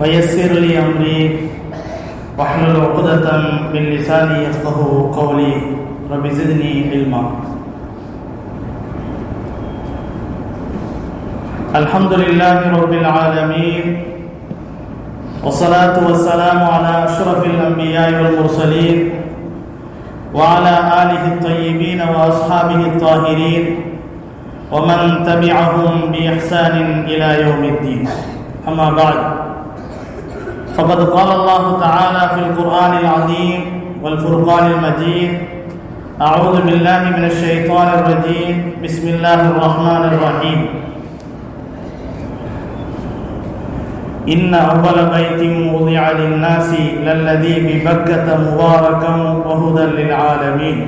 ويسر لي أمري. واحلل عقدة من لساني يفقه قولي. رب زدني علما. الحمد لله رب العالمين. والصلاة والسلام على أشرف الأنبياء والمرسلين وعلى آله الطيبين وأصحابه الطاهرين ومن تبعهم بإحسان إلى يوم الدين. أما بعد. فقد قال الله تعالى في القرآن العظيم والفرقان المجيد أعوذ بالله من الشيطان الرجيم. بسم الله الرحمن الرحيم. إن أول بيت وضع للناس للذي ببكة مباركا وهدى للعالمين.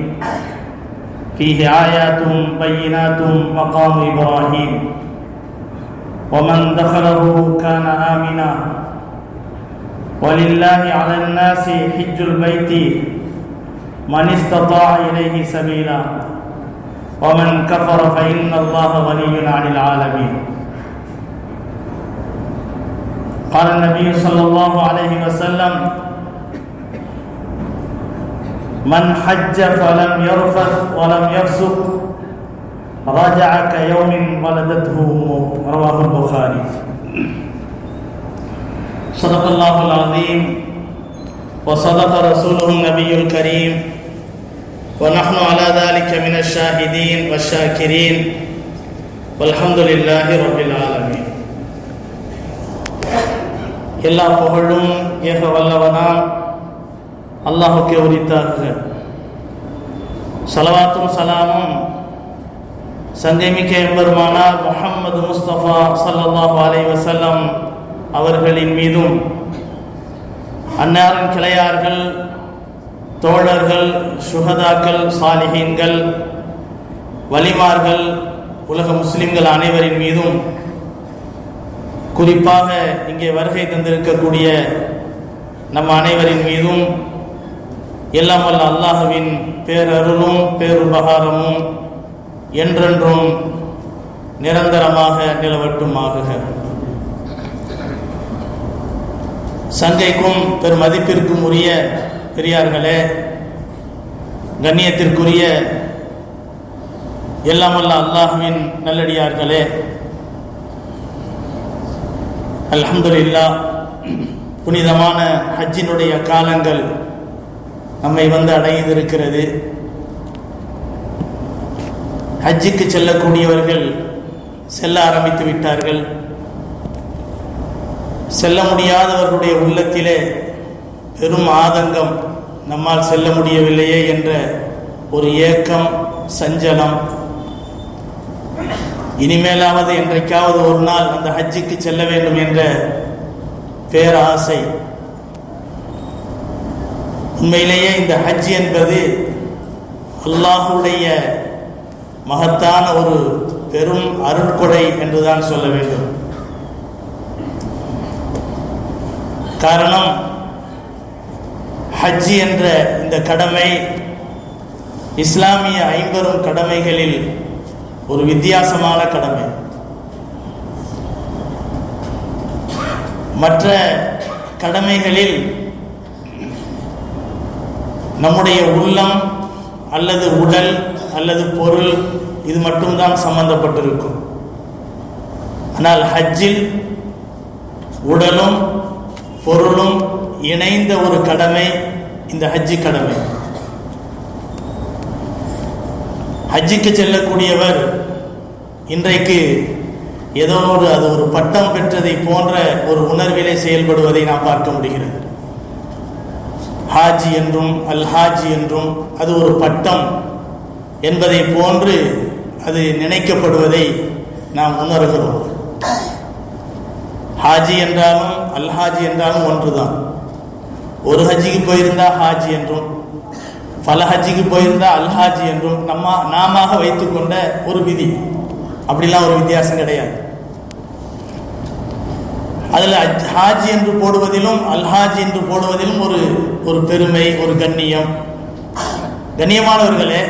فيه آيات بينات مقام إبراهيم. ومن دخله كان آمنا. ولله على الناس حج البيت من استطاع إليه سبيلا. ومن كفر فإن الله غني عن العالمين. قال النبي صلى الله عليه وسلم من حج فلم يرفث ولم يفسق رجع كيوم ولدته. امه رواه البخاري. صدق الله العظيم وصدق رسوله النبي الكريم ونحن على ذلك من الشاهدين والشاكرين والحمد لله رب العالمين எல்லா புகழும் ஏக வல்லவனாம் அல்லாஹுக்கே உரித்தாக சலவாத்தும் சலாமும் சங்கைமிக்க எம்பெருமானார் முஹம்மது முஸ்தபா சல்லல்லாஹு அலை வசல்லம் அவர்களின் மீதும் அன்னாரின் கிளையார்கள் தோழர்கள் சுகதாக்கள் சாலிகீன்கள் வலிமார்கள் உலக முஸ்லிம்கள் அனைவரின் மீதும் குறிப்பாக இங்கே வருகை தந்திருக்கக்கூடிய நம் அனைவரின் மீதும் எல்லாம் வல்ல அல்லாஹுவின் பேரருளும் பேருபகாரமும் என்றென்றும் நிரந்தரமாக நிலவட்டுமாகுக. சங்கைக்கும் பெருமதிப்பிற்கும் உரிய பெரியார்களே கண்ணியத்திற்குரிய எல்லாம் வல்ல அல்லாஹுவின் நல்லடியார்களே அலமதுல்லா புனிதமான ஹஜ்ஜினுடைய காலங்கள் நம்மை வந்து அடைந்திருக்கிறது. ஹஜ்ஜுக்கு செல்லக்கூடியவர்கள் செல்ல ஆரம்பித்து விட்டார்கள். செல்ல முடியாதவர்களுடைய உள்ளத்திலே பெரும் ஆதங்கம் நம்மால் செல்ல முடியவில்லையே என்ற ஒரு ஏக்கம் சஞ்சலம். இனிமேலாவது என்றைக்காவது ஒரு நாள் அந்த ஹஜ்ஜுக்கு செல்ல வேண்டும் என்ற பேராசை. உண்மையிலேயே இந்த ஹஜ் என்பது அல்லாஹுடைய மகத்தான ஒரு பெரும் அருட்கொடை என்றுதான் சொல்ல வேண்டும். காரணம் ஹஜ்ஜி என்ற இந்த கடமை இஸ்லாமிய ஐம்பெரும் கடமைகளில் ஒரு வித்தியாசமான கடமை. மற்ற கடமைகளில் நம்முடைய உள்ளம் அல்லது உடல் அல்லது பொருள் இது மட்டும்தான் சம்பந்தப்பட்டிருக்கும். ஆனால் ஹஜ்ஜில் உடலும் பொருளும் இணைந்த ஒரு கடமை இந்த ஹஜ்ஜி கடமை. ஹஜ்ஜிக்கு செல்லக்கூடியவர் இன்றைக்கு ஏதோ ஒரு அது ஒரு பட்டம் பெற்றதை போன்ற ஒரு உணர்விலே செயல்படுவதை நாம் பார்க்க முடிகிறது. ஹாஜி என்றும் அல்ஹாஜி என்றும் அது ஒரு பட்டம் என்பதை போன்று அது நினைக்கப்படுவதை நாம் உணர்கிறோம். ஹாஜி என்றாலும் அல்ஹாஜி என்றாலும் ஒன்றுதான். ஒரு ஹஜ்ஜிக்கு போயிருந்தா ஹாஜி என்றும் பல ஹஜ்ஜிக்கு போயிருந்தா அல்ஹாஜி என்றும் நம்ம நாம வைத்துக்கொண்ட ஒரு விதி. அப்படிலாம் ஒரு வித்தியாசம் கிடையாது. அதில் ஹாஜி என்று போடுவதிலும் அல்ஹாஜி என்று போடுவதிலும் ஒரு ஒரு பெருமை ஒரு கண்ணியம். கண்ணியமானவர்களே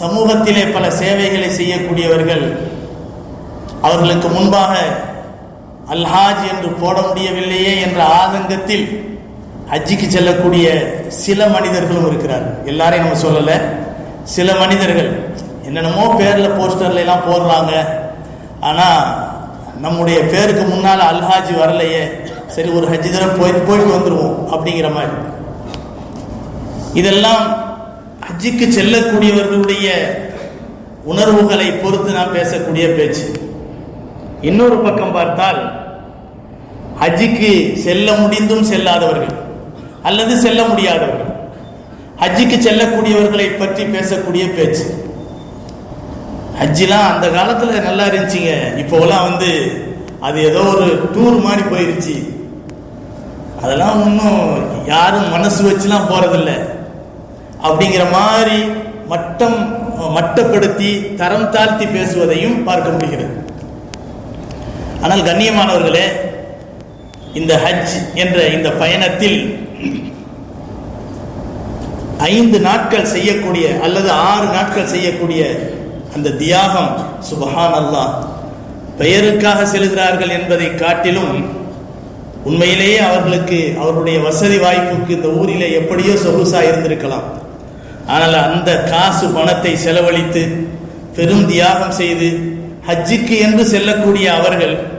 சமூகத்திலே பல சேவைகளை செய்யக்கூடியவர்கள் அவர்களுக்கு முன்பாக அல்ஹாஜ் என்று போட முடியவில்லையே என்ற ஆதங்கத்தில் ஹஜ்ஜிக்கு செல்லக்கூடிய சில மனிதர்களும் இருக்கிறார்கள். எல்லாரையும் நம்ம சொல்லல. சில மனிதர்கள் என்னென்னமோ பேர்ல போஸ்டர்ல எல்லாம் போடுறாங்க. ஆனா நம்முடைய பேருக்கு முன்னால் அல்ஹாஜ் வரலையே. சரி ஒரு ஹஜ்ஜி தடவை போய் போயிட்டு வந்துருவோம் அப்படிங்கிற மாதிரி. இதெல்லாம் ஹஜ்ஜிக்கு செல்லக்கூடியவர்களுடைய உணர்வுகளை பொறுத்து நான் பேசக்கூடிய பேச்சு. இன்னொரு பக்கம் பார்த்தால் ஹஜ்ஜுக்கு செல்ல முடிந்தும் செல்லாதவர்கள் அல்லது செல்ல முடியாதவர்கள். ஹஜ்ஜுக்கு செல்லக்கூடியவர்களை பற்றி பேசக்கூடிய பேச்சு. ஹஜ்ஜிலாம் அந்த காலத்தில் நல்லா இருந்துச்சுங்க. இப்போலாம் வந்து அது ஏதோ ஒரு டூர் மாதிரி போயிருச்சு. அதெல்லாம் ஒன்றும் யாரும் மனசு வச்சுலாம் போகிறதில்ல அப்படிங்கிற மாதிரி மட்டம் மட்டப்படுத்தி தரம் தாழ்த்தி பேசுவதையும் பார்க்க முடிகிறது. ஆனால் கண்ணியமானவர்களே இந்த ஹஜ் என்ற இந்த பயணத்தில் ஐந்து நாட்கள் செய்யக்கூடிய அல்லது ஆறு நாட்கள் செய்யக்கூடிய அந்த தியாகம் சுபஹான் அல்லாஹ் பெயருக்காக செல்கிறார்கள் என்பதை காட்டிலும் உண்மையிலேயே அவர்களுக்கு அவருடைய வசதி வாய்ப்புக்கு இந்த ஊரிலே எப்படியோ சொகுசா இருந்திருக்கலாம். ஆனால் அந்த காசு பணத்தை செலவழித்து பெரும் தியாகம் செய்து ஹஜ்ஜுக்கு என்று செல்லக்கூடிய அவர்கள்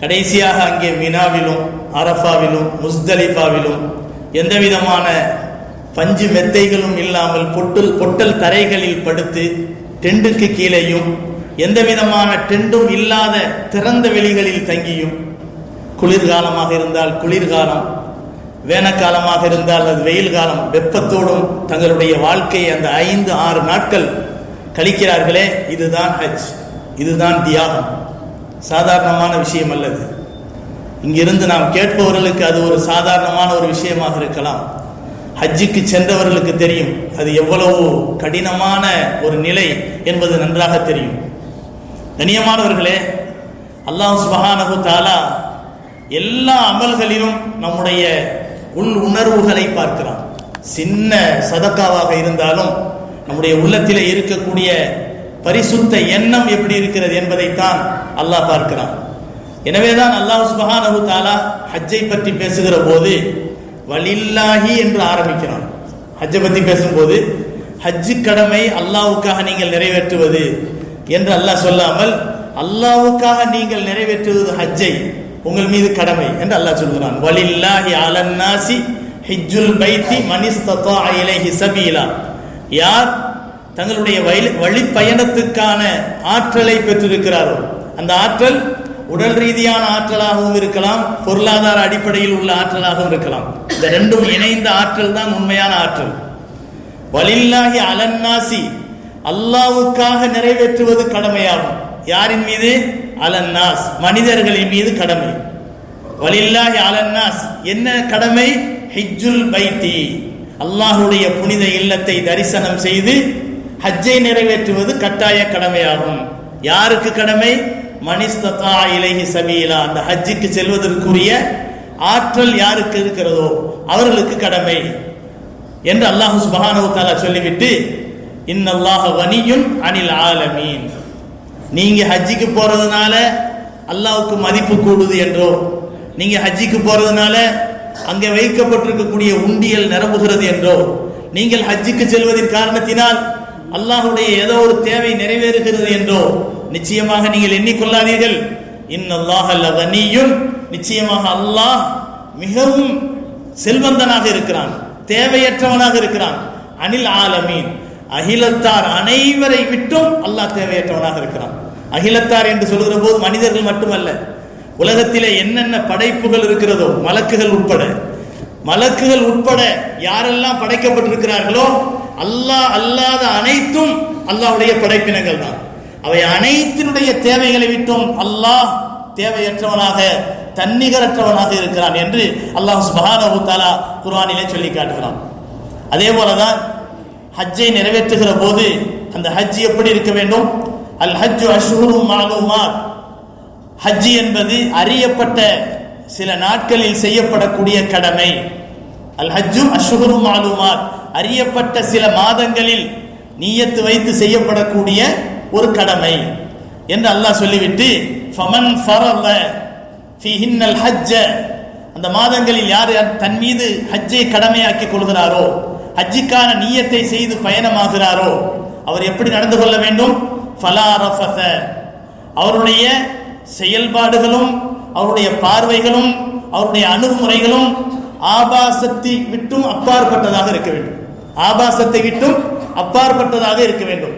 கடைசியாக அங்கே மினாவிலும் அரஃபாவிலும் முஸ்தலிஃபாவிலும் எந்த விதமான பஞ்சு மெத்தைகளும் இல்லாமல் பொட்டல் பொட்டல் தரைகளில் படுத்து டெண்டுக்கு கீழேயும் எந்த விதமான டெண்டும் இல்லாத திறந்த வெளிகளில் தங்கியும் குளிர்காலமாக இருந்தால் குளிர்காலம் வேனக்காலமாக இருந்தால் அது வெயில் காலம் வெப்பத்தோடும் தங்களுடைய வாழ்க்கையை அந்த ஐந்து ஆறு நாட்கள் கழிக்கிறார்களே இதுதான் ஹஜ் இதுதான் தியாகம். சாதாரணமான விஷயம் அல்லது இங்கிருந்து நாம் கேட்பவர்களுக்கு அது ஒரு சாதாரணமான ஒரு விஷயமாக இருக்கலாம். ஹஜ்ஜுக்கு சென்றவர்களுக்கு தெரியும். அது எவ்வளவு கடினமான ஒரு நிலை என்பது நன்றாக தெரியும். கண்ணியமானவர்களே அல்லாஹ் சுபஹானகு தாலா எல்லா அமல்களிலும் நம்முடைய உள் உணர்வுகளை பார்க்கிறான். சின்ன சதக்காவாக இருந்தாலும் நம்முடைய உள்ளத்திலே இருக்கக்கூடிய பரிசுத்த எண்ணம் எப்படி இருக்கிறது என்பதைத்தான் அல்லாஹ் பார்க்கிறான். எனவேதான் அல்லாஹ் சுபஹானஹு தாலா ஹஜ்ஜை பற்றி பேசுகிற போது வலில்லாஹி என்று ஆரம்பிக்கிறான். ஹஜ்ஜை பற்றி பேசும்போது ஹஜ்ஜு கடமை அல்லாவுக்காக நீங்கள் நிறைவேற்றுவது என்று அல்லாஹ் சொல்லாமல் அல்லாவுக்காக நீங்கள் நிறைவேற்றுவது ஹஜ்ஜை உங்கள் மீது கடமை என்று அல்லாஹ் சொல்கிறான். வலில்லாஹி அலன்னாசி ஹிஜ்ஜுல் பைத்தி மனிஸ்தத்தா இலைஹி சபீலா. யார் தங்களுடைய வயல் வழி பயணத்துக்கான ஆற்றலை பெற்றிருக்கிறார்கள். அந்த ஆற்றல் உடல் ரீதியான ஆற்றலாகவும் இருக்கலாம் பொருளாதார அடிப்படையில் உள்ள ஆற்றலாகவும் இருக்கலாம். இந்த ரெண்டும் இணைந்த ஆற்றல் தான் உண்மையான ஆற்றல். வலில்லாஹி அலன்னாசி அல்லாவுக்காக நிறைவேற்றுவது கடமையாகும். யாரின் மீது? அலன்னாஸ் மனிதர்களின் மீது கடமை. வலில்லாஹி அலன்னாஸ் என்ன கடமை? ஹிஜ்ஜுல் பைத்தி. அல்லாஹுடைய புனித இல்லத்தை தரிசனம் செய்து ஹஜ்ஜை நிறைவேற்றுவது கட்டாய கடமையாகும். யாருக்கு கடமை? மனிஸ்ததா இலகி சபீலா. அந்த ஹஜ்ஜுக்கு செல்வதற்குரிய ஆற்றல் யாருக்கு இருக்கிறதோ அவர்களுக்கு கடமை. என்று அல்லாஹு சுபஹானஹு தஆலா சொல்லிவிட்டு இன்னல்லாஹ வனியும் அனில் ஆலமீன். நீங்க ஹஜ்ஜிக்கு போறதுனால அல்லாவுக்கு மதிப்பு கூடுது என்றோ நீங்க ஹஜ்ஜிக்கு போறதுனால அங்கே வைக்கப்பட்டிருக்கக்கூடிய உண்டியல் நிரம்புகிறது என்றோ நீங்கள் ஹஜ்ஜிக்கு செல்வதன் காரணத்தினால் அல்லாஹுடைய ஏதோ ஒரு தேவை நிறைவேறுகிறது என்றோ நிச்சயமாக நீங்கள் எண்ணிக்கொள்ளாதீர்கள். இன்னல்லாஹ நிச்சயமாக அல்லாஹ் மிகவும் செல்வந்தனாக இருக்கிறான் தேவையற்றவனாக இருக்கிறான். அனில் ஆலமீன். அகிலத்தார் அனைவரை விட்டும் அல்லாஹ் தேவையற்றவனாக இருக்கிறான். அகிலத்தார் என்று சொல்கிற போது மனிதர்கள் மட்டுமல்ல உலகத்திலே என்னென்ன படைப்புகள் இருக்கிறதோ மலக்குகள் உட்பட மலக்குகள் உட்பட யாரெல்லாம் படைக்கப்பட்டிருக்கிறார்களோ அல்லாஹ் அல்லாத அனைத்தும் அல்லாஹ்வுடைய படைப்பினங்கள் தான் அவை அனைத்தினுடைய தேவைகளை விட்டும் அல்லாஹ் தேவையற்றவனாக தன்னிகரற்றவனாக இருக்கிறான் என்று அல்லாஹ் சுபஹானஹு தஆலா குர்ஆனிலே சொல்லி காட்டுகிறான். அதே போலதான் ஹஜ்ஜை நிறைவேற்றுகிற போது அந்த ஹஜ் எப்படி இருக்க வேண்டும்? அல் ஹஜ்ஜு அஷ்ஹுரும் மாலூமாத். ஹஜ் என்பது அறியப்பட்ட சில நாட்களில் செய்யப்படக்கூடிய கடமை. அல் ஹஜ்ஜு அஷ்ஹுரும் மாலூமாத். அறியப்பட்ட சில மாதங்களில் நீயத்து வைத்து செய்யப்படக்கூடிய ஒரு கடமை என்று அல்லாஹ் சொல்லிவிட்டு ஃபமன் ஃபரல ஃபிஹின்னல் ஹஜ்ஜ. அந்த மாதங்களில் யார் யார் தன் மீது ஹஜ்ஜை கடமையாக்கி கொள்கிறாரோ ஹஜ்ஜிக்கான நீயத்தை செய்து பயணமாகிறாரோ அவர் எப்படி நடந்து கொள்ள வேண்டும்? ஃபலா ரஃபஸ. அவருடைய செயல்பாடுகளும் அவருடைய பார்வைகளும் அவருடைய அணுகுமுறைகளும் ஆபாசத்தை விட்டும் அப்பாற்பட்டதாக இருக்க வேண்டும். ஆபாசத்தை விட்டும் அப்பாற்பட்டதாக இருக்க வேண்டும்.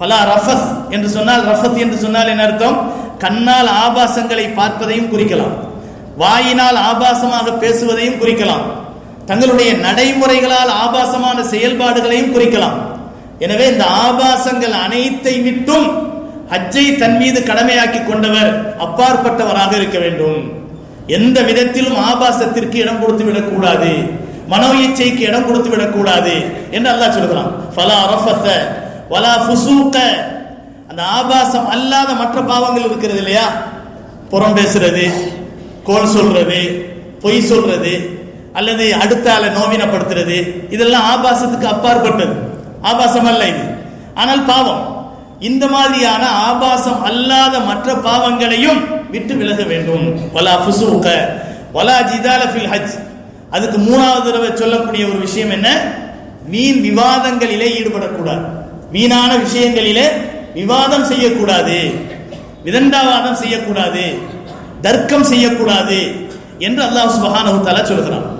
பலா ரஃபஸ் என்று சொன்னால் ரஃபத் என்று சொன்னால் என்ன அர்த்தம்? கண்ணால் ஆபாசங்களை பார்ப்பதையும் குறிக்கலாம். வாயினால் ஆபாசமாக பேசுவதையும் குறிக்கலாம். தங்களுடைய நடைமுறைகளால் ஆபாசமான செயல்பாடுகளையும் குறிக்கலாம். எனவே இந்த ஆபாசங்கள் அனைத்தை விட்டும் ஹஜ்ஜை தன் மீது கடமையாக்கி கொண்டவர் அப்பாற்பட்டவராக இருக்க வேண்டும். எந்த விதத்திலும் ஆபாசத்திற்கு இடம் கொடுத்து விடக்கூடாது மனோ இச்சைக்கு இடம் கொடுத்து விடக்கூடாது என்று அல்லாஹ் சொல்கிறான். ஃபலா ரஃபஸ வலா ஃபுசூக. அந்த ஆபாசம் அல்லாத மற்ற பாவங்கள் இருக்கிறது இல்லையா? புறம் பேசுறது கோல் சொல்றது பொய் சொல்றது அல்லது அடுத்த ஆளை நோவினப்படுத்துறது இதெல்லாம் ஆபாசத்துக்கு அப்பாற்பட்டது. ஆபாசம் அல்ல இது. ஆனால் பாவம் இந்த மாதிரியான ஆபாசம் அல்லாத மற்ற பாவங்களையும் விட்டு விலக வேண்டும். வலா ஃபுசூக வலா ஜிதால ஃபில் ஹஜ். அதுக்கு மூணாவது தடவை சொல்லக்கூடிய ஒரு விஷயம் என்ன? வீண் விவாதங்களிலே ஈடுபடக்கூடாது. வீணான விஷயங்களிலே விவாதம் செய்யக்கூடாது. விதண்டாவாதம் செய்யக்கூடாது. தர்க்கம் செய்யக்கூடாது என்று அல்லாஹ் சுபஹானஹு தஆலா சொல்கிறான்.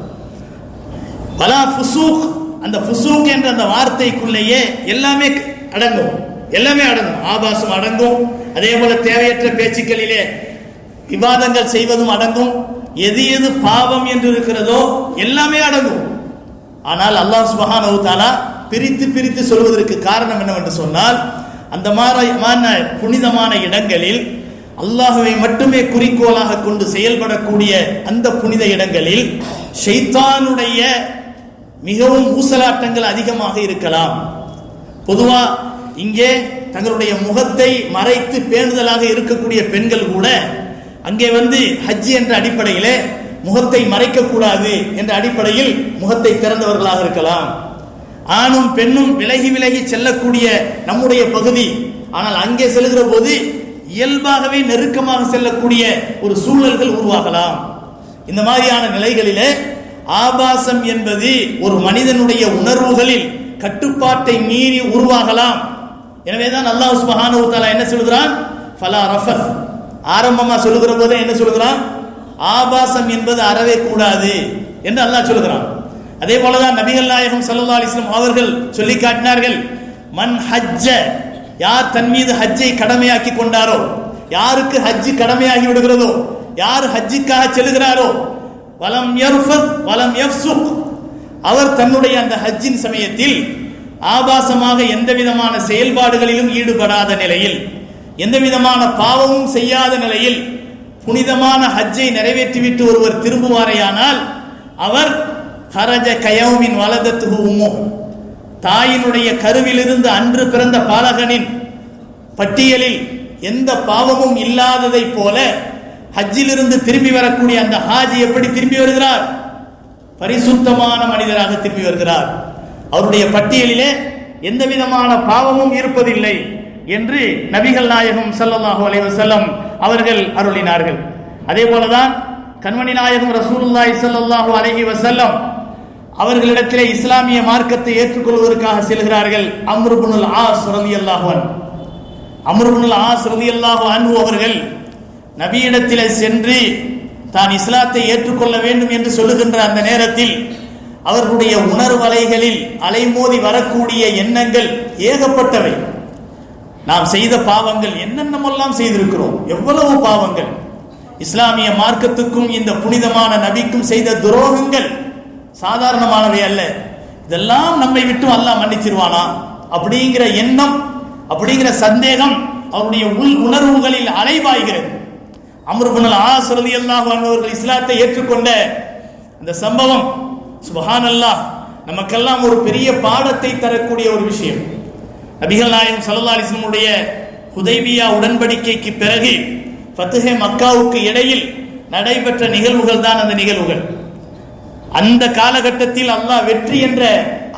பலா ஃபுசூக் அந்த ஃபுசூக் என்ற அந்த வார்த்தைக்குள்ளேயே எல்லாமே அடங்கும். எல்லாமே அடங்கும். ஆபாசம் அடங்கும். அதே போல தேவையற்ற பேச்சுக்களிலே விவாதங்கள் செய்வதும் அடங்கும். எது எது பாவம் என்று இருக்கிறதோ எல்லாமே அடங்கும். ஆனால் அல்லாஹ் சுபஹானஹு தாலா பிரித்து பிரித்து சொல்வதற்கு காரணம் என்னவென்று சொன்னால் அந்த மாதிரியான புனிதமான இடங்களில் அல்லாஹுவை மட்டுமே குறிக்கோளாக கொண்டு செயல்படக்கூடிய அந்த புனித இடங்களில் ஷைத்தானுடைய மிகவும் ஊசலாட்டங்கள் அதிகமாக இருக்கலாம். பொதுவா இங்கே தங்களுடைய முகத்தை மறைத்து பேணுதலாக இருக்கக்கூடிய பெண்கள் கூட அங்கே வந்து ஹஜ்ஜி என்ற அடிப்படையில் முகத்தை மறைக்க கூடாது என்ற அடிப்படையில் முகத்தை திறந்தவர்களாக இருக்கலாம். ஆணும் பெண்ணும் விலகி விலகி செல்லக்கூடிய நம்முடைய பகுதி. ஆனால் அங்கே செல்கிற போது இயல்பாகவே நெருக்கமாக செல்லக்கூடிய ஒரு சூழல்கள் உருவாகலாம். இந்த மாதிரியான நிலைகளிலே ஆபாசம் என்பது ஒரு மனிதனுடைய உணர்வுகளில் கட்டுப்பாட்டை மீறி உருவாகலாம். எனவேதான் அல்லாஹ் சுப்ஹானஹு என்ன சொல்கிறான்? ஃபலா ரஃபஸ் ஆரம்பமா சொல்லுகிற போது என்ன சொல்லுகிறான்? ஆபாசம் என்பது அறவே கூடாது என்று அல்லாஹ் சொல்லுகிறான். அதே போலதான் நபிகள் நாயகம் சல்லா அலிஸ்லாம் அவர்கள் சொல்லி காட்டினார்கள் மன் ஹஜ்ஜ யார் தன் மீது ஹஜ்ஜை கடமையாக்கி கொண்டாரோ யாருக்கு ஹஜ்ஜி கடமையாகி விடுகிறதோ யார் ஹஜ்ஜுக்காக செல்கிறாரோ வலம் வலம் அவர் தன்னுடைய அந்த ஹஜ்ஜின் சமயத்தில் ஆபாசமாக எந்த விதமான செயல்பாடுகளிலும் ஈடுபடாத நிலையில் எந்த விதமான பாவமும் செய்யாத நிலையில் புனிதமான ஹஜ்ஜை நிறைவேற்றிவிட்டு ஒருவர் திரும்புவாரையானால் அவர் ஹரஜ கயவுமின் வலதத்து உமோ தாயினுடைய கருவிலிருந்து அன்று பிறந்த பாலகனின் பட்டியலில் எந்த பாவமும் இல்லாததை போல ஹஜ்ஜிலிருந்து திரும்பி வரக்கூடிய அந்த ஹாஜி எப்படி திரும்பி வருகிறார்? பரிசுத்தமான மனிதராக திரும்பி வருகிறார். அவருடைய பட்டியலிலே எந்த விதமான பாவமும் இருப்பதில்லை. என்று நபிகள் நாயகம் சல்லாஹூ அலைஹி வஸல்லம் அவர்கள் அருளினார்கள். அதே போலதான் கண்மணி நாயகம் ரசூலுல்லாய் சல்லாஹூ அலஹி வசல்லம் அவர்களிடத்திலே இஸ்லாமிய மார்க்கத்தை ஏற்றுக்கொள்வதற்காக செல்கிறார்கள். அம்ருபுனுல் ஆஸ் ரலியல்லாஹு அல்லாஹுவன் அம்ருபுனுல் ஆஸ் ரலியல்லாஹு அன்பு அவர்கள் நபியிடத்திலே சென்று தான் இஸ்லாத்தை ஏற்றுக்கொள்ள வேண்டும் என்று சொல்லுகின்ற அந்த நேரத்தில் அவர்களுடைய உணர்வலைகளில் அலைமோதி வரக்கூடிய எண்ணங்கள் ஏகப்பட்டவை. நாம் செய்த பாவங்கள் என்னென்னமெல்லாம் செய்திருக்கிறோம்? எவ்வளவு பாவங்கள்? இஸ்லாமிய மார்க்கத்துக்கும் இந்த புனிதமான நபிக்கும் செய்த துரோகங்கள் சாதாரணமானவை அல்ல. இதெல்லாம் நம்மை விட்டு அல்லாஹ் மன்னிச்சிருவானா? அப்படிங்கிற எண்ணம் அப்படிங்கிற சந்தேகம் அவருடைய உள் உணர்வுகளில் அலைவாய்கிறது அமருபுனல் ஆசிரதி ரலியல்லாஹு அவர்கள் இஸ்லாத்தை ஏற்றுக்கொண்ட அந்த சம்பவம் சுபஹான் அல்லாஹ் நமக்கெல்லாம் ஒரு பெரிய பாடத்தை தரக்கூடிய ஒரு விஷயம். நபிகள் நாயகம் சல்லா அலிஸ்லமுடைய ஹுதைபியா உடன்படிக்கைக்கு பிறகு ஃபத்ஹே மக்காவுக்கு இடையில் நடைபெற்ற நிகழ்வுகள் தான் அந்த நிகழ்வுகள். அந்த காலகட்டத்தில் அல்லாஹ் வெற்றி என்ற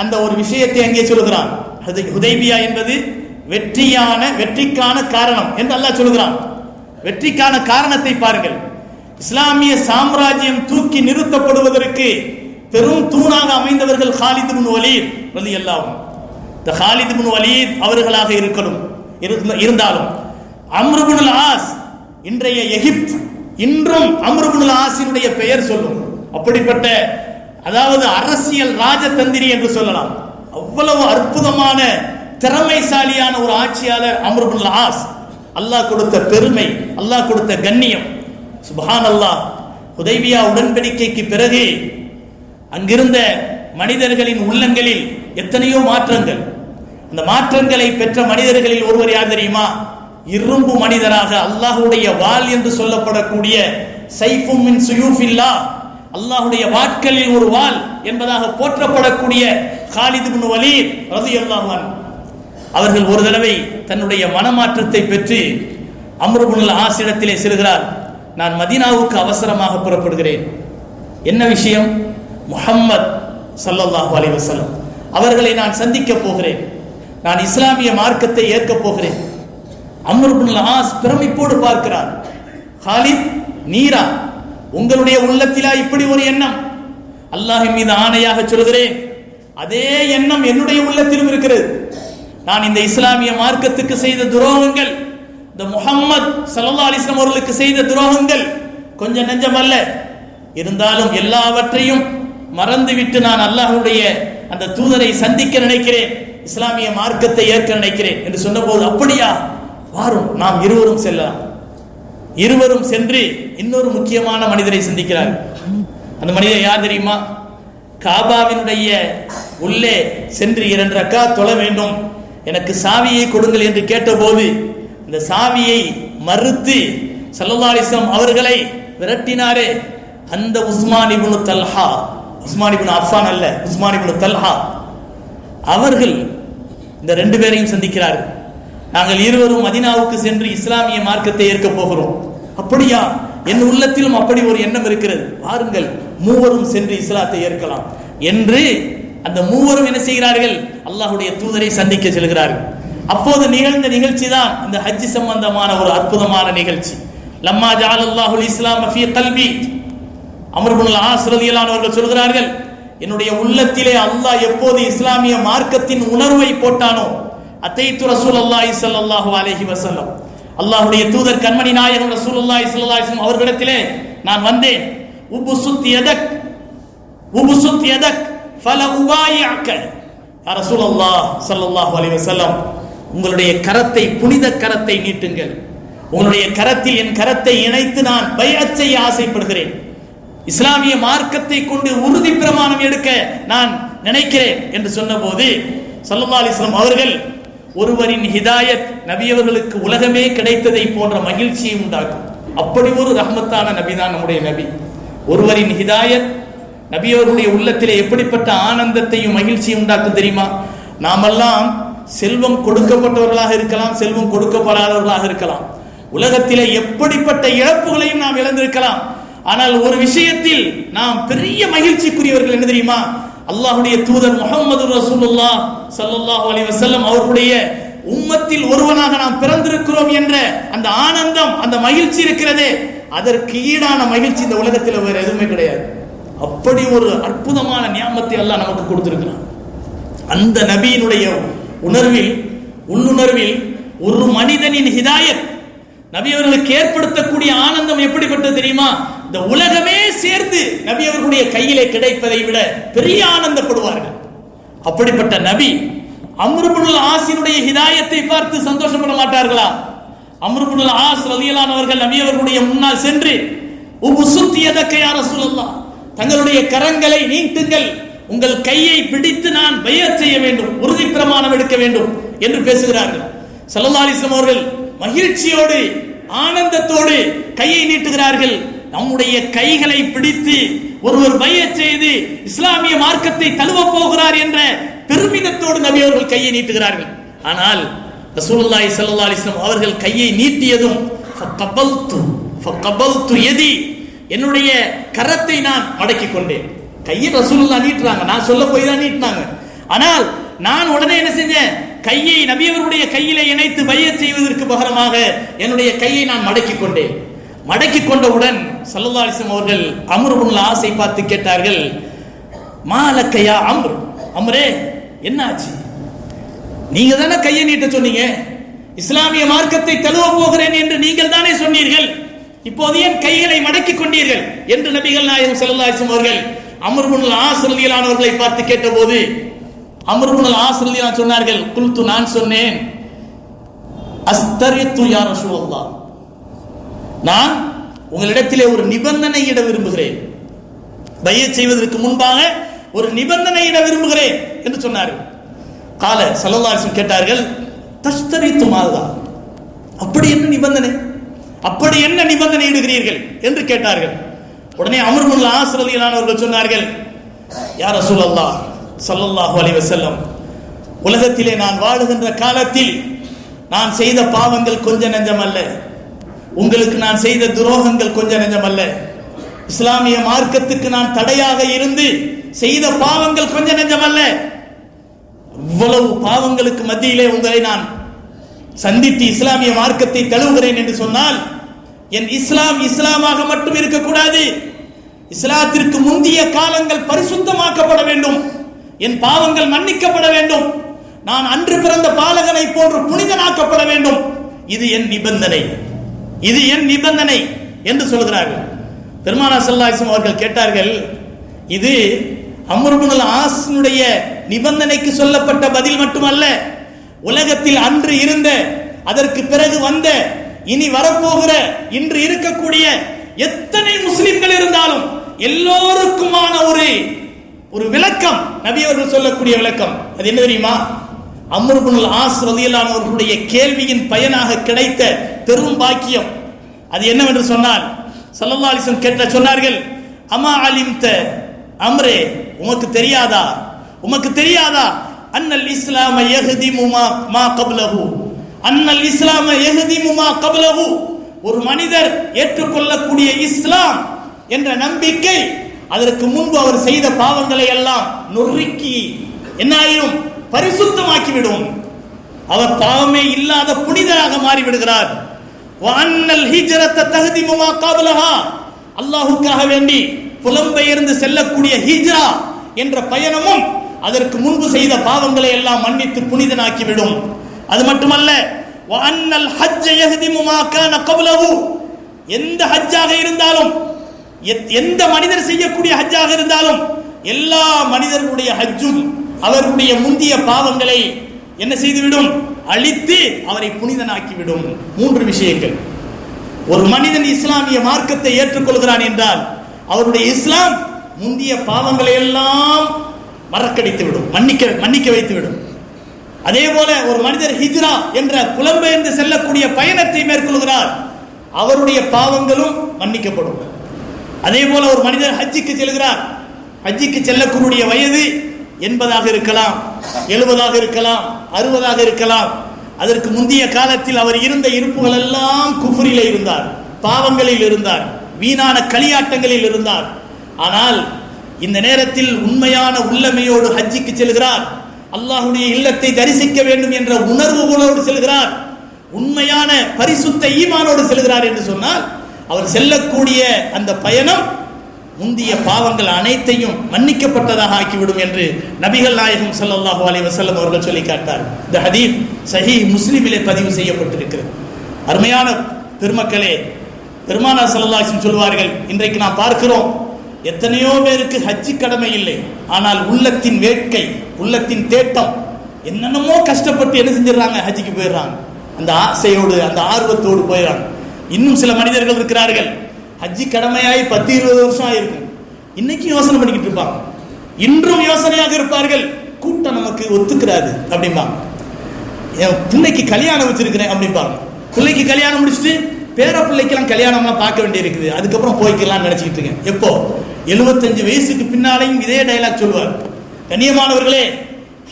அந்த ஒரு விஷயத்தை அங்கே சொல்கிறான். அது ஹுதைபியா என்பது வெற்றியான வெற்றிக்கான காரணம் என்று அல்லாஹ் சொல்கிறான். வெற்றிக்கான காரணத்தை பாருங்கள். இஸ்லாமிய சாம்ராஜ்யம் தூக்கி நிறுத்தப்படுவதற்கு பெரும் தூணாக அமைந்தவர்கள் ஹாலித் வலீர் வலீத் ரலியல்லாஹு இந்த ஹாலித் பின் வலீத் அவர்களாக இருக்கணும். இருந்தாலும் அம்ருபுனுல் ஆஸ் இன்றைய எகிப்த் இன்றும் அம்ருபுனுல் ஆசினுடைய பெயர் சொல்லும். அப்படிப்பட்ட அதாவது அரசியல் ராஜதந்திரி என்று சொல்லலாம். அவ்வளவு அற்புதமான திறமைசாலியான ஒரு ஆட்சியாளர் அம்ருபுல் ஆஸ் அல்லாஹ் கொடுத்த பெருமை அல்லாஹ் கொடுத்த கண்ணியம். சுபஹான் அல்லாஹ் உதவியா உடன்படிக்கைக்கு பிறகு அங்கிருந்த மனிதர்களின் உள்ளங்களில் எத்தனையோ மாற்றங்கள் இந்த மாற்றங்களை பெற்ற மனிதர்களில் ஒருவர் யார் தெரியுமா? இரும்பு மனிதராக அல்லாஹுடைய வாள் என்று சொல்லப்படக்கூடிய சைஃபும் சுயூஃபில்லா அல்லாஹுடைய வாட்களில் ஒரு வாள் என்பதாக போற்றப்படக்கூடிய ஹாலிது பின் வலீர் ரலியல்லாஹு அன்ஹு. அவர்கள் ஒரு தடவை தன்னுடைய மனமாற்றத்தை பெற்று அம்ருபுல் ஆசிடத்திலே செல்கிறார். நான் மதீனாவுக்கு அவசரமாக புறப்படுகிறேன். என்ன விஷயம்? முஹம்மத் சல்லல்லாஹு அலி வசலம் அவர்களை நான் சந்திக்க போகிறேன். நான் இஸ்லாமிய மார்க்கத்தை ஏற்கப் போகிறேன். அம்ருபுல் ஆஸ் பிரமிப்போடு பார்க்கிறார். ஹாலித் நீரா? உங்களுடைய உள்ளத்திலா இப்படி ஒரு எண்ணம்? அல்லாஹின் மீது ஆணையாக சொல்கிறேன் அதே எண்ணம் என்னுடைய உள்ளத்திலும் இருக்கிறது. நான் இந்த இஸ்லாமிய மார்க்கத்துக்கு செய்த துரோகங்கள் இந்த முகம்மது சல்லா அலிஸ்லாம் அவர்களுக்கு செய்த துரோகங்கள் கொஞ்சம் நெஞ்சம் அல்ல. இருந்தாலும் எல்லாவற்றையும் மறந்துவிட்டு நான் அல்லாஹுடைய அந்த தூதரை சந்திக்க நினைக்கிறேன். இஸ்லாமிய மார்க்கத்தை ஏற்க நினைக்கிறேன் என்று சொன்னபோது அப்படியா? வாரும் நாம் இருவரும் செல்லலாம். இருவரும் சென்று இன்னொரு முக்கியமான மனிதரை சந்திக்கிறார். அந்த மனிதர் யார் தெரியுமா? காபாவினுடைய உள்ளே சென்று இரண்டு ரக்கா தொழ வேண்டும். எனக்கு சாவியை கொடுங்கள் என்று கேட்டபோது இந்த சாவியை மறுத்து சல்லல்லாலிசம் அவர்களை விரட்டினாரே. அந்த உஸ்மானிபுனு தல்ஹா. உஸ்மான் அஃபான் அல்ல உஸ்மானிபுனு தல்ஹா. அவர்கள் இந்த ரெண்டு பேரையும் சந்திக்கிறார்கள் நாங்கள் இருவரும் மதினாவுக்கு சென்று இஸ்லாமிய மார்க்கத்தை ஏற்க போகிறோம். அப்படியா? என் உள்ளத்திலும் அப்படி ஒரு எண்ணம் இருக்கிறது. வாருங்கள் மூவரும் சென்று இஸ்லாத்தை ஏற்கலாம். என்று அந்த மூவரும் என்ன செய்கிறார்கள்? அல்லாஹுடைய தூதரை சந்திக்க செல்கிறார்கள். அப்போது நிகழ்ந்த நிகழ்ச்சி தான் இந்த ஹஜ்ஜி சம்பந்தமான ஒரு அற்புதமான நிகழ்ச்சி. லம்மா ஜால் அல்லாஹுல் இஸ்லாம் கல்வி கல்பி. அமர்புல் ஆஸ் சொல்கிறார்கள் என்னுடைய உள்ளத்திலே அல்லாஹ் எப்போது இஸ்லாமிய மார்க்கத்தின் உணர்வை போட்டானோ அத்தைத்து ரசூல் அல்லாஹி ஸல்லல்லாஹு அலஹி வசல்லம் அல்லாஹ்வுடைய தூதர் கண்மணி நாயகம் ரசூலுல்லாஹி ஸல்லல்லாஹு அலைஹி வஸல்லம் அவர்களிடத்திலே நான் வந்தேன். உபுசுத் எதக் உபுசுத் எதக் ஃபல உபாயாக்க ரசூல் அல்லாஹ் சல்லாஹு அலி வசல்லம் உங்களுடைய கரத்தை புனித கரத்தை நீட்டுங்கள். உங்களுடைய கரத்தில் என் கரத்தை இணைத்து நான் பயச்செய்ய செய்ய ஆசைப்படுகிறேன். இஸ்லாமிய மார்க்கத்தை கொண்டு உறுதி பிரமாணம் எடுக்க நான் நினைக்கிறேன் என்று சொன்னபோது சல்லல்லாஹு அலைஹி அவர்கள் ஒருவரின் ஹிதாயத் நபியவர்களுக்கு உலகமே கிடைத்ததை போன்ற மகிழ்ச்சியை உண்டாக்கும். அப்படி ஒரு ரஹமத்தான நபி தான் நம்முடைய நபி. ஒருவரின் ஹிதாயத் நபியவர்களுடைய உள்ளத்தில் உள்ளத்திலே எப்படிப்பட்ட ஆனந்தத்தையும் மகிழ்ச்சியும் உண்டாக்கும் தெரியுமா? நாமெல்லாம் செல்வம் கொடுக்கப்பட்டவர்களாக இருக்கலாம் செல்வம் கொடுக்கப்படாதவர்களாக இருக்கலாம். உலகத்திலே எப்படிப்பட்ட இழப்புகளையும் நாம் இழந்திருக்கலாம். ஆனால் ஒரு விஷயத்தில் நாம் பெரிய மகிழ்ச்சிக்குரியவர்கள் என்ன தெரியுமா? அல்லாஹுடைய தூதர் முகமது ரசூலுல்லா ஸல்லல்லாஹு அலி வசல்லம் அவர்களுடைய உம்மத்தில் ஒருவனாக நாம் பிறந்திருக்கிறோம் என்ற அந்த ஆனந்தம் அந்த மகிழ்ச்சி இருக்கிறதே. அதற்கு ஈடான மகிழ்ச்சி இந்த உலகத்தில் வேற எதுவுமே கிடையாது. அப்படி ஒரு அற்புதமான நியாமத்தை அல்லாஹ் நமக்கு கொடுத்திருக்கிறான். அந்த நபியினுடைய உணர்வில் உள்ளுணர்வில் ஒரு மனிதனின் ஹிதாயத் நபி அவர்களுக்கு ஏற்படுத்தக்கூடிய ஆனந்தம் எப்படிப்பட்டது தெரியுமா? இந்த உலகமே சேர்ந்து நபி அவர்களுடைய கையிலே கிடைப்பதை விட பெரிய ஆனந்தப்படுவார்கள். அப்படிப்பட்ட நபி அம்ருபுல் ஆசினுடைய ஹிதாயத்தை பார்த்து சந்தோஷப்பட மாட்டார்களா? அம்ருபுல் ஆஸ் ரலியலானவர்கள் நபி அவர்களுடைய முன்னால் சென்று உபு சொல்லலாம் தங்களுடைய கரங்களை நீட்டுங்கள் உங்கள் கையை பிடித்து நான் பயர் செய்ய வேண்டும் உறுதி பிரமாணம் எடுக்க வேண்டும் என்று பேசுகிறார்கள். ஸல்லல்லாஹு அவர்கள் மகிழ்ச்சியோடு ஆனந்தத்தோடு கையை நீட்டுகிறார்கள். நம்முடைய கைகளை பிடித்து ஒருவர் பையச் செய்து இஸ்லாமிய மார்க்கத்தை தழுவ போகிறார் என்ற பெருமிதத்தோடு நபி அவர்கள் கையை நீட்டுகிறார்கள். ஆனால் ரசூலுல்லாஹி ஸல்லல்லாஹு அலைஹி வஸல்லம் அவர்கள் கையை நீட்டியதும் ஃபகபல்து ஃபகபல்து யதி என்னுடைய கரத்தை நான் மடக்கிக் கொண்டேன். கையை ரசூலுல்லா நீட்டுறாங்க. நான் சொல்ல போய் தான் நீட்டினாங்க. ஆனால் நான் உடனே என்ன செஞ்சேன்? கையை நபியவருடைய கையிலே இணைத்து பையச் செய்வதற்கு பகரமாக என்னுடைய கையை நான் மடக்கிக் கொண்டேன். மடக்கி கொண்டவுடன் சல்லல்லாஹு அவர்கள் அம்ர் ஆசை பார்த்து கேட்டார்கள் மாலக்கையா அம்ரு? அம்ரே என்னாச்சு நீங்க தானே கையை நீட்ட சொன்னீங்க. இஸ்லாமிய மார்க்கத்தை தழுவ போகிறேன் என்று நீங்கள் தானே சொன்னீர்கள். இப்போது ஏன் கைகளை மடக்கிக் கொண்டீர்கள்? என்று நபிகள் நாயகம் ஸல்லல்லாஹு அவர்கள் அமர்முனல் ஆசிரியலானவர்களை பார்த்து கேட்டபோது அமர்முனல் ஆசிரியலான் சொன்னார்கள் குல்து நான் சொன்னேன் அஸ்தரித்து யார் ரசூலல்லாஹ். நான் உங்களிடத்திலே ஒரு நிபந்தனையிட விரும்புகிறேன். பைய செய்வதற்கு முன்பாக ஒரு நிபந்தனையிட விரும்புகிறேன் என்று சொன்னார்கள். கால சல்லல்லாஹு கேட்டார்கள் தஸ்தரித்து மாதா அப்படி என்ன நிபந்தனை? அப்படி என்ன நிபந்தனை இடுகிறீர்கள் என்று கேட்டார்கள். உடனே அமர்முல்லா ஆசிரியரானவர்கள் சொன்னார்கள் யார் ரசூலல்லா சல்லல்லாஹு அலைவ செல்லம் உலகத்திலே நான் வாழுகின்ற காலத்தில் நான் செய்த பாவங்கள் கொஞ்ச நெஞ்சம் அல்ல. உங்களுக்கு நான் செய்த துரோகங்கள் கொஞ்ச நெஞ்சம் அல்ல இஸ்லாமிய மார்க்கத்துக்கு நான் தடையாக இருந்து செய்த பாவங்கள் கொஞ்ச நெஞ்சம் அல்ல இவ்வளவு பாவங்களுக்கு மத்தியிலே உங்களை நான் சந்தித்து இஸ்லாமிய மார்க்கத்தை தழுவுகிறேன் என்று சொன்னால் என் இஸ்லாம் இஸ்லாமாக மட்டும் இருக்கக்கூடாது. இஸ்லாத்திற்கு முந்திய காலங்கள் பரிசுத்தமாக்கப்பட வேண்டும். என் பாவங்கள் மன்னிக்கப்பட வேண்டும். நான் அன்று பிறந்த பாலகனை போன்று புனிதனாக்கப்பட வேண்டும். இது என் நிபந்தனை. இது என் நிபந்தனை என்று சொல்கிறார்கள். பெருமானா சல்லாஹம் அவர்கள் கேட்டார்கள் இது அமர்புனல் ஆசனுடைய நிபந்தனைக்கு சொல்லப்பட்ட பதில் மட்டுமல்ல உலகத்தில் அன்று இருந்த அதற்கு பிறகு வந்த இனி வரப்போகிற இன்று இருக்கக்கூடிய எத்தனை முஸ்லிம்கள் இருந்தாலும் எல்லோருக்குமான ஒரு ஒரு விளக்கம் நபி அவர்கள் சொல்லக்கூடிய விளக்கம். அது என்ன தெரியுமா? அம்ருபுல் ஆஸ் ரதியலானவர்களுடைய கேள்வியின் பயனாக கிடைத்த பெரும் பாக்கியம். அது என்னவென்று சொன்னால் சல்லா அலிசன் கேட்ட சொன்னார்கள் அமா அலிம்த அம்ரே உமக்கு தெரியாதா? உமக்கு தெரியாதா? அன்னல் இஸ்லாம எஹதி முமா மா கப்லஹு. அன்னல் இஸ்லாம எஹதி முமா கப்லஹு. ஒரு மனிதர் ஏற்றுக்கொள்ளக்கூடிய இஸ்லாம் என்ற நம்பிக்கை அதற்கு முன்பு அவர் செய்த பாவங்களை எல்லாம் நொறுக்கி என்ன ஆயிரும் பரிசுத்தமாக்கிவிடும். அவர் பாவமே இல்லாத புனிதராக மாறிவிடுகிறார். வான்னல் ஹிஜ்ரத்த தகுதிமுமா மா கப்லஹா அல்லாஹ்வுக்காக வேண்டி புலம்பெயர்ந்து செல்லக்கூடிய ஹிஜ்ரா என்ற பயணமும் அதற்கு முன்பு செய்த பாவங்களை எல்லாம் மன்னித்து புனிதனாக்கிவிடும். அது மட்டுமல்ல வான்னல் ஹஜ்ஜ யஹ்திமு மா கான எந்த ஹஜ்ஜாக இருந்தாலும் எத்- எந்த மனிதர் செய்யக்கூடிய ஹஜ்ஜாக இருந்தாலும் எல்லா மனிதர்களுடைய ஹஜ்ஜும் அவருடைய முந்திய பாவங்களை என்ன செய்துவிடும்? அழித்து அவரை புனிதனாக்கிவிடும். மூன்று விஷயங்கள். ஒரு மனிதன் இஸ்லாமிய மார்க்கத்தை ஏற்றுக்கொள்கிறான் என்றால் அவருடைய இஸ்லாம் முந்திய பாவங்களை எல்லாம் மறக்கடித்து விடும் மன்னிக்க மன்னிக்க வைத்து விடும் அதே போல ஒரு மனிதர் ஹிஜ்ரா என்ற புலம்பெயர்ந்து செல்லக்கூடிய பயணத்தை மேற்கொள்கிறார். அவருடைய பாவங்களும் மன்னிக்கப்படும். அதே போல ஒரு மனிதர் ஹஜ்ஜிக்கு செல்கிறார். ஹஜ்ஜிக்கு செல்லக்கூடிய வயது எண்பதாக இருக்கலாம் எழுபதாக இருக்கலாம் அறுபதாக இருக்கலாம். அதற்கு முந்தைய காலத்தில் அவர் இருந்த இருப்புகள் எல்லாம் குஃப்ரிலே இருந்தார் பாவங்களில் இருந்தார் வீணான களியாட்டங்களில் இருந்தார். ஆனால் இந்த நேரத்தில் உண்மையான உள்ளமையோடு ஹஜ்ஜிக்கு செல்கிறார். அல்லாஹுடைய இல்லத்தை தரிசிக்க வேண்டும் என்ற உணர்வுகளோடு செல்கிறார். உண்மையான பரிசுத்த ஈமானோடு செல்கிறார் என்று சொன்னால் அவர் செல்லக்கூடிய அந்த பயணம் முந்திய பாவங்கள் அனைத்தையும் மன்னிக்கப்பட்டதாக ஆக்கிவிடும் என்று நபிகள் நாயகம் சல்லாஹூ அலி வசல்லம் அவர்கள் சொல்லி காட்டார் இந்த ஹதீப் சஹி முஸ்லீமிலே பதிவு செய்யப்பட்டிருக்கிறது. அருமையான பெருமக்களே பெருமானா ஸல்லல்லாஹு சொல்வார்கள் இன்றைக்கு நாம் பார்க்கிறோம் எத்தனையோ பேருக்கு ஹஜ்ஜி கடமை இல்லை. ஆனால் உள்ளத்தின் வேட்கை உள்ளத்தின் தேட்டம் என்னென்னமோ கஷ்டப்பட்டு என்ன செஞ்சிடறாங்க? ஹஜ்ஜிக்கு போயிடுறாங்க. அந்த ஆசையோடு அந்த ஆர்வத்தோடு போயிடுறாங்க. இன்னும் சில மனிதர்கள் இருக்கிறார்கள். ஹஜ்ஜி கடமையாகி பத்து இருபது வருஷம் ஆயிருக்கும். இன்னைக்கு யோசனை பண்ணிக்கிட்டு இருப்பாங்க. இன்றும் யோசனையாக இருப்பார்கள். கூட்டம் நமக்கு ஒத்துக்கிறாது அப்படிம்பாங்க. என் பிள்ளைக்கு கல்யாணம் வச்சிருக்கிறேன் அப்படிம்பாங்க. பிள்ளைக்கு கல்யாணம் முடிச்சுட்டு பேர பிள்ளைக்கெல்லாம் கல்யாணம்லாம் பார்க்க வேண்டியிருக்குது. அதுக்கப்புறம் போய்க்கலாம்னு நினைச்சிக்கிட்டு இருக்கேன். எப்போ? எழுபத்தஞ்சு வயசுக்கு பின்னாலையும் இதே டைலாக் சொல்லுவார். கண்ணியமானவர்களே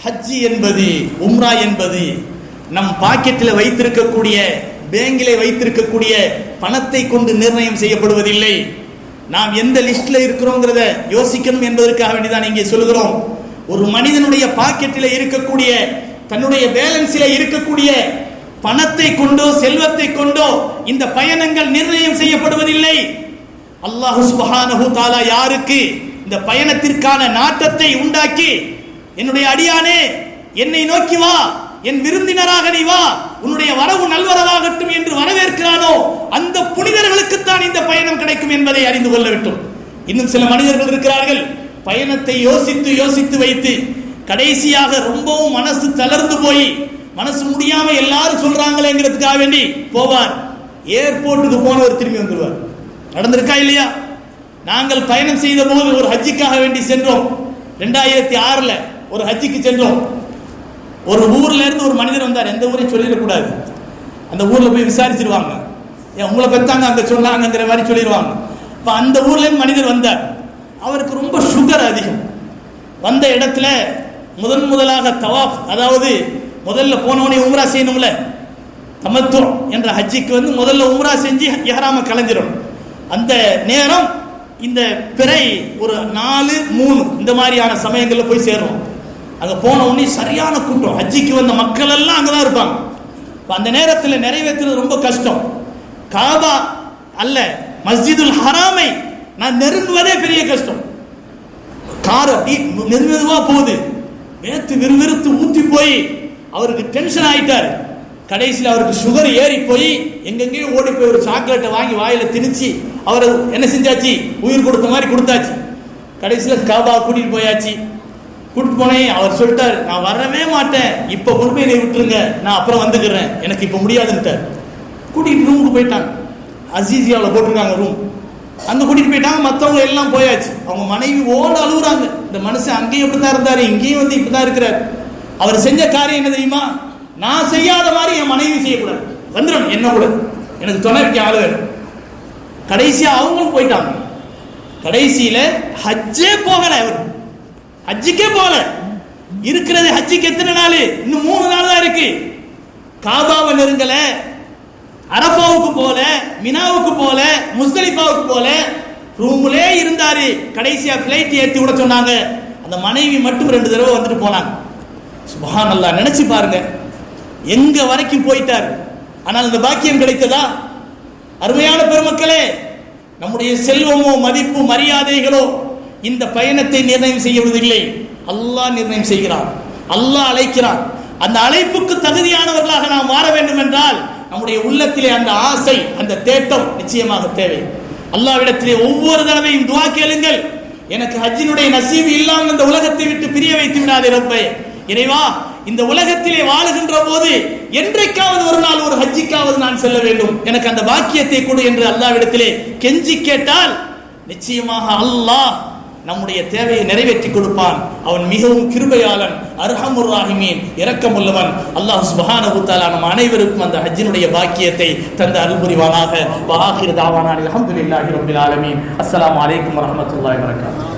ஹஜ்ஜி என்பது உம்ரா என்பது நம் பாக்கெட்டில் வைத்திருக்கக்கூடிய பேங்கிலே வைத்திருக்கக்கூடிய பணத்தை கொண்டு நிர்ணயம் செய்யப்படுவதில்லை. நாம் எந்த லிஸ்ட்ல இருக்கிறோங்கிறத யோசிக்கணும் என்பதற்காக வேண்டிதான் இங்கே சொல்கிறோம் ஒரு மனிதனுடைய பாக்கெட்டில் இருக்கக்கூடிய தன்னுடைய பேலன்ஸில் இருக்கக்கூடிய பணத்தை கொண்டோ செல்வத்தை கொண்டோ இந்த பயணங்கள் நிர்ணயம் செய்யப்படுவதில்லை. அல்லாஹு சுபஹானஹு தஆலா யாருக்கு இந்த பயணத்திற்கான நாட்டத்தை உண்டாக்கி என்னுடைய அடியானே என்னை நோக்கி வா என் விருந்தினராக நீ வா உன்னுடைய வரவு நல்வரவாகட்டும் என்று வரவேற்கிறானோ அந்த புனிதர்களுக்குத்தான் இந்த பயணம் கிடைக்கும் என்பதை அறிந்து கொள்ள வேண்டும். இன்னும் சில மனிதர்கள் இருக்கிறார்கள். பயணத்தை யோசித்து யோசித்து வைத்து கடைசியாக ரொம்பவும் மனசு தளர்ந்து போய் மனசு முடியாம எல்லாரும் சொல்றாங்களேங்கிறதுக்காக வேண்டி போவார். ஏர்போர்ட்டுக்கு போனவர் திரும்பி வந்துடுவார் நடந்திருக்கா இல்லையா? நாங்கள் பயணம் செய்த போது ஒரு ஹஜ்ஜிக்காக வேண்டி சென்றோம். ரெண்டாயிரத்தி ஆறுல ஒரு ஹஜ்ஜிக்கு சென்றோம். ஒரு ஊர்ல இருந்து ஒரு மனிதர் வந்தார் எந்த ஊரையும் சொல்லிடக்கூடாது அந்த ஊர்ல போய் விசாரிச்சிருவாங்க. ஏன் உங்களை பெற்றாங்க அங்க சொன்னாங்கிற மாதிரி சொல்லிடுவாங்க இப்ப அந்த ஊர்ல இருந்து மனிதர் வந்தார். அவருக்கு ரொம்ப சுகர் அதிகம். வந்த இடத்துல முதன் முதலாக தவாஃப் அதாவது முதல்ல போனவனே உம்ரா செய்யணும்ல தமத்து என்ற ஹஜ்ஜிக்கு வந்து முதல்ல உம்ரா செஞ்சு எஹராம கலைஞ்சிரும். அந்த நேரம் இந்த பிறை ஒரு நாலு மூணு இந்த மாதிரியான சமயங்களில் போய் சேரும். அங்க போன உடனே சரியான கூட்டம். ஹஜ்ஜிக்கு வந்த மக்கள் எல்லாம் அங்கதான் இருப்பாங்க. அந்த நேரத்தில் நிறைவேற்றுறது ரொம்ப கஷ்டம். காபா அல்ல மஸ்ஜிதுல் ஹராமை நான் நெருங்குவதே பெரிய கஷ்டம். கார் அப்படி போகுது. நேற்று விறுவிறுத்து ஊற்றி போய் அவருக்கு டென்ஷன் ஆயிட்டார். கடைசியில் அவருக்கு சுகர் ஏறி போய் எங்கெங்கேயோ ஓடி போய் ஒரு சாக்லேட்டை வாங்கி வாயில திணிச்சு அவர் என்ன செஞ்சாச்சு? உயிர் கொடுத்த மாதிரி கொடுத்தாச்சு. கடைசியில் காபா கூட்டிட்டு போயாச்சு. கூட்டு போனேன் அவர் சொல்லிட்டார் நான் வரவே மாட்டேன். இப்போ கொண்டு போய் விட்டுருங்க. நான் அப்புறம் வந்துக்கிறேன். எனக்கு இப்போ முடியாதுன்ட்டார் கூட்டிட்டு ரூமுக்கு போயிட்டாங்க. அசீசியாவில் போட்டிருக்காங்க ரூம் அங்கே கூட்டிட்டு போயிட்டாங்க. மற்றவங்க எல்லாம் போயாச்சு. அவங்க மனைவி ஓட அழுகுறாங்க. இந்த மனுஷன் அங்கேயும் இப்படி தான் இருந்தாரு இங்கேயும் வந்து இப்படி தான் இருக்கிறார். அவர் செஞ்ச காரியம் என்ன தெரியுமா? நான் செய்யாத மாதிரி என் மனைவி செய்யக்கூடாது. வந்துடும் என்ன கூட. எனக்கு துணைக்கு ஆள் வேணும். கடைசியாக அவங்களும் போயிட்டாங்க. கடைசியில் ஹஜ்ஜே போகலை அவர். ஹஜ்ஜுக்கே போல. இருக்கிறது ஹஜ்ஜுக்கு எத்தனை நாள்? இன்னும் மூணு நாள் தான் இருக்கு. காபாவை நெருங்கல அரபாவுக்கு போல மினாவுக்கு போல முஸ்தலிஃபாவுக்கு போல ரூம்லே இருந்தாரு. கடைசியா பிளைட் ஏத்தி விட சொன்னாங்க. அந்த மனைவி மட்டும் ரெண்டு தடவை வந்துட்டு போனாங்க. சுபஹான் நல்லா நினைச்சு பாருங்க. எங்க வரைக்கும் போயிட்டார்? ஆனால் இந்த பாக்கியம் கிடைத்ததா? அருமையான பெருமக்களே நம்முடைய செல்வமோ மதிப்பு மரியாதைகளோ இந்த பயணத்தை நிர்ணயம் செய்யவில்லை. அல்லாஹ் நிர்ணயம் செய்கிறான். அல்லாஹ் அழைக்கிறான். அந்த அழைப்புக்கு தகுதியானவர்களாக நாம் மாற வேண்டும் என்றால் நம்முடைய உள்ளத்திலே அந்த ஆசை அந்த தேட்டம் நிச்சயமாக தேவை. அல்லாவிடத்திலே ஒவ்வொரு தடவையும் துவா கேளுங்கள். எனக்கு ஹஜ்ஜினுடைய நசீவு இல்லாமல் இந்த உலகத்தை விட்டு பிரிய வைத்து விடாதே ரப்பே. இறைவா இந்த உலகத்திலே வாழுகின்ற போது என்றைக்காவது ஒரு நாள் ஒரு ஹஜ்ஜிக்காவது நான் செல்ல வேண்டும். எனக்கு அந்த பாக்கியத்தை கொடு என்று அல்லாவிடத்திலே கெஞ்சி கேட்டால் நிச்சயமாக அல்லாஹ் நம்முடைய தேவையை நிறைவேற்றி கொடுப்பான். அவன் மிகவும் கிருபையாளன் அர்ஹமுர் ராஹிமீன் இரக்கமுள்ளவன். அல்லாஹ் சுப்ஹானஹு தஆலா நம் அனைவருக்கும் அந்த ஹஜ்ஜினுடைய பாக்கியத்தை தந்த அருள் புரிவானாக வஆகிரு தாவானா அல்ஹம்துலில்லாஹி ரப்பில் ஆலமீன். அஸ்ஸலாமு அலைக்கும் வரஹ்மத்துல்லாஹி வபரகாத்துஹு